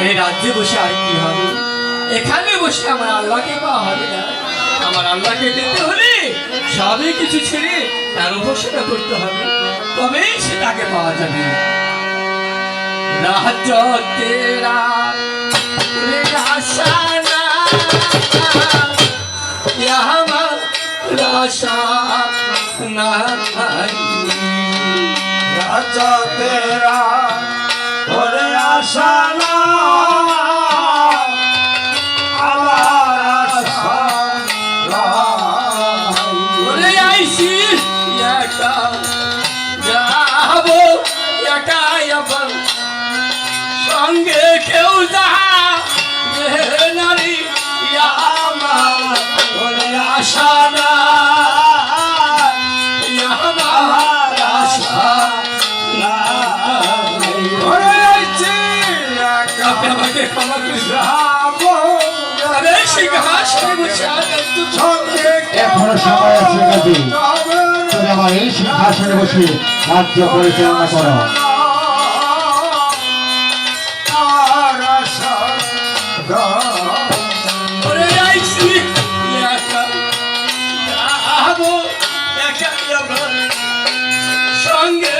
এই রাজ্যে বসে আর কি হবে? এখানে বসে আমার আল্লাহকে পাওয়া হবে না। আমার আল্লাহকে পেতে হলে সবই কিছু ছেড়ে তার উপাসনা করতে হবে। তবেই সে তাকে পাওয়া যাবে। রাজ্য রাজা তেরা। Shalom. এখনও তুমি আমার এই সিংহাসনে বসে রাজ্য পরিচালনা করো সঙ্গে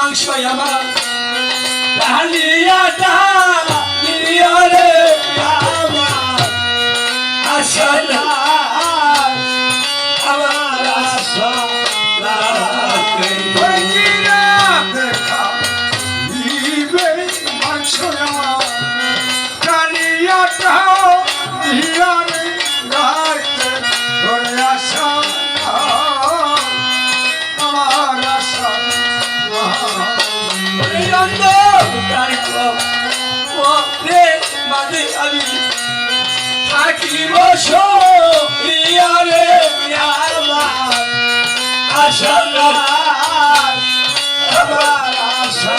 মাংস আমার ডালিয়াটা নিয়রে আমার আসলা পথে মাঝে আমি থাকিব ইয়ারে আমার আশা আমার আশা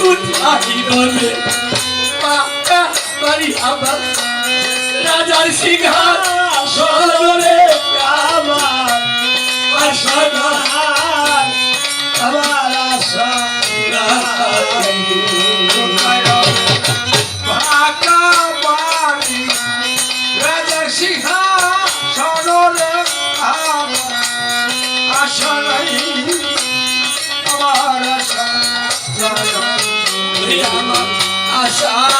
Good, I need a little. Bye, bye, bye, bye. রাজার সিংহা সরলে আমার আশা আমার আশা রাজার সিংহা সরলে আমার আশা নাই আমার আশা আমার আশা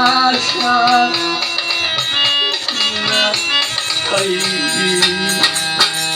আশা